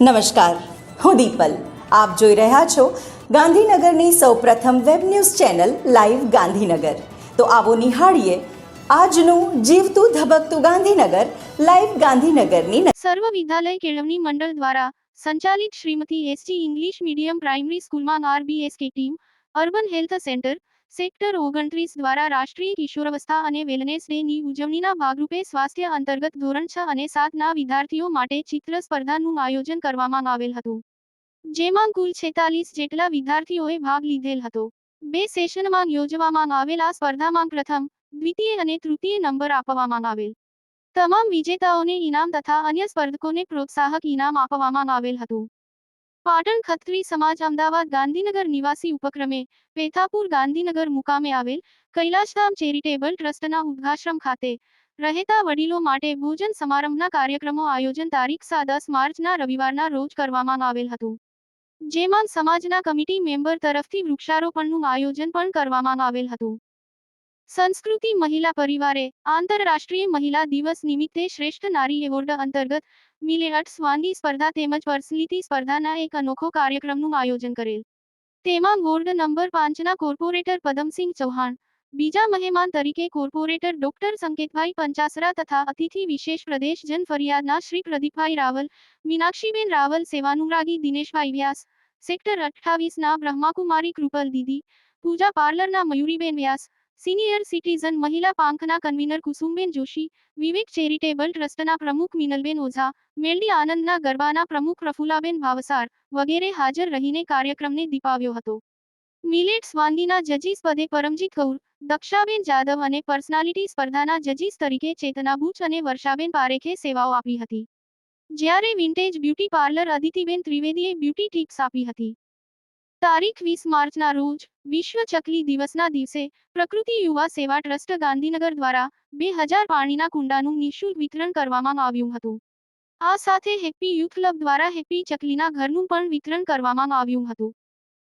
નમસ્કાર. હું દીપલ. આપ જોઈ રહ્યા છો ગાંધીનગરની સૌપ્રથમ web news channel live Gandhinagar. તો આવો નિહાળીએ આજનું જીવતું ધબકતું ગાંધીનગર લાઈવ ગાંધીનગરની સર્વ વિદ્યાલય કેળવણી મંડળ દ્વારા સંચાલિત Shrimati ST English medium primary સ્કૂલમાં RBSK team urban health centre sector ઓગણત્રીસ દ્વારા રાષ્ટ્રીય કિશોરાવસ્થા અને વેલનેસ ડેની ઉજવણીના ભાગરૂપે સ્વાસ્થ્ય અંતર્ગત ધોરણ છ અને સાતના વિદ્યાર્થીઓ માટે ચિત્ર સ્પર્ધાનું આયોજન કરવામાં આવેલ હતું, જેમાં કુલ છેતાલીસ જેટલા વિદ્યાર્થીઓએ ભાગ લીધેલ હતો. બે સેશનમાં યોજવામાં આવેલ આ સ્પર્ધામાં પ્રથમ, દ્વિતીય અને તૃતીય નંબર આપવામાં આવેલ. તમામ વિજેતાઓને ઇનામ તથા અન્ય સ્પર્ધકોને પ્રોત્સાહક ઇનામ આપવામાં આવેલ હતું. પાટણ ખત્રી સમાજ અમદાવાદ ગાંધીનગર નિવાસી ઉપક્રમે પેથાપુર ગાંધીનગર મુકામે આવેલ કૈલાશધામ ચેરિટેબલ ટ્રસ્ટના ઉદ્ઘાશ્રમ ખાતે રહેતા વડીલો માટે ભોજન સમારંભના કાર્યક્રમો આયોજન તારીખ સા દસ માર્ચના રવિવારના રોજ કરવામાં આવેલ હતું. જેમાં સમાજના કમિટી મેમ્બર તરફથી વૃક્ષારોપણનું આયોજન પણ કરવામાં આવેલ હતું. સંસ્કૃતિ મહિલા પરિવારે આંતરરાષ્ટ્રીય મહિલા દિવસ નિમિત્તે શ્રેષ્ઠ નારી એવોર્ડ અંતર્ગત મિલેટ્સ વાનગી સ્પર્ધા તેમજ પર્સનાલિટી સ્પર્ધાના એક અનોખો કાર્યક્રમનું આયોજન કરેલ. તેમાં વોર્ડ નંબર પાંચના કોર્પોરેટર પદમસિંહ ચૌહાણ, બીજા મહેમાન તરીકે કોર્પોરેટર ડોક્ટર સંકેતભાઈ પંચાસરા તથા અતિથિ વિશેષ પ્રદેશ જન ફરિયાદના શ્રી પ્રદીપભાઈ રાવલ, મીનાક્ષીબેન રાવલ, સેવાનુરાગી દિનેશભાઈ વ્યાસ, સેક્ટર અઠ્ઠાવીસના બ્રહ્માકુમારી કૃપલ દીદી, પૂજા પાર્લરના મયુરીબેન વ્યાસ સિનિયર સિટીઝન મહિલા પાંખના કન્વીનર કુસુમબેન જોશી વિવેક ચેરિટેબલ ટ્રસ્ટના પ્રમુખ મિનલબેન ઓઝા મેલડી આનંદના ગરબાના પ્રમુખ પ્રફુલાબેન ભાવસાર વગેરે હાજર રહીને કાર્યક્રમને દીપાવ્યો હતો મિલેટ્સ વાનગીના જજીસ પદે પરમજીત કૌર દક્ષાબેન જાદવ અને પર્સનાલિટી સ્પર્ધાના જજીસ તરીકે ચેતના બુચ અને વર્ષાબેન પારેખે સેવાઓ આપી હતી જ્યારે વિન્ટેજ બ્યુટી પાર્લર અદિતિબેન ત્રિવેદીએ બ્યુટી ટિપ્સ આપી હતી તારીખ વીસ માર્ચના રોજ વિશ્વ ચકલી દિવસના દિવસે પ્રકૃતિ યુવા સેવા ટ્રસ્ટ ગાંધીનગર દ્વારા બે હજાર પાણીના કુંડાનું નિઃશુલ્ક વિતરણ કરવામાં આવ્યું હતું. આ સાથે હેપી યુથ ક્લબ દ્વારા હેપી ચકલીના ઘરનું પણ વિતરણ કરવામાં આવ્યું હતું.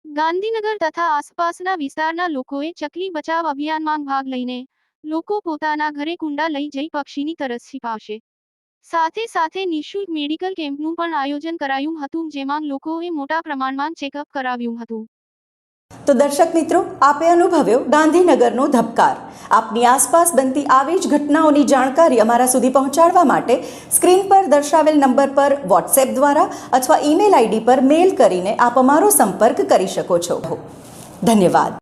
ગાંધીનગર તથા આસપાસના વિસ્તારના લોકોએ ચકલી બચાવ અભિયાનમાં ભાગ લઈને લોકો પોતાના ઘરે કુંડા લઈ જઈ પક્ષીની તરસ છીપાવશે. સાથે સાથે નિઃશુલ્ક મેડિકલ કેમ્પનું પણ આયોજન કરાયું હતું, જેમાં લોકોએ મોટા પ્રમાણમાં ચેકઅપ કરાવ્યું હતું. તો દર્શક મિત્રો, આપે અનુભવ્યો ગાંધીનગરનો ધબકાર. આપની આસપાસ બનતી આવી જ ઘટનાઓની જાણકારી અમારા સુધી પહોંચાડવા માટે સ્ક્રીન પર દર્શાવેલ નંબર પર વોટ્સએપ દ્વારા અથવા ઈમેલ આઈડી પર મેલ કરીને આપ અમારો સંપર્ક કરી શકો છો. ધન્યવાદ.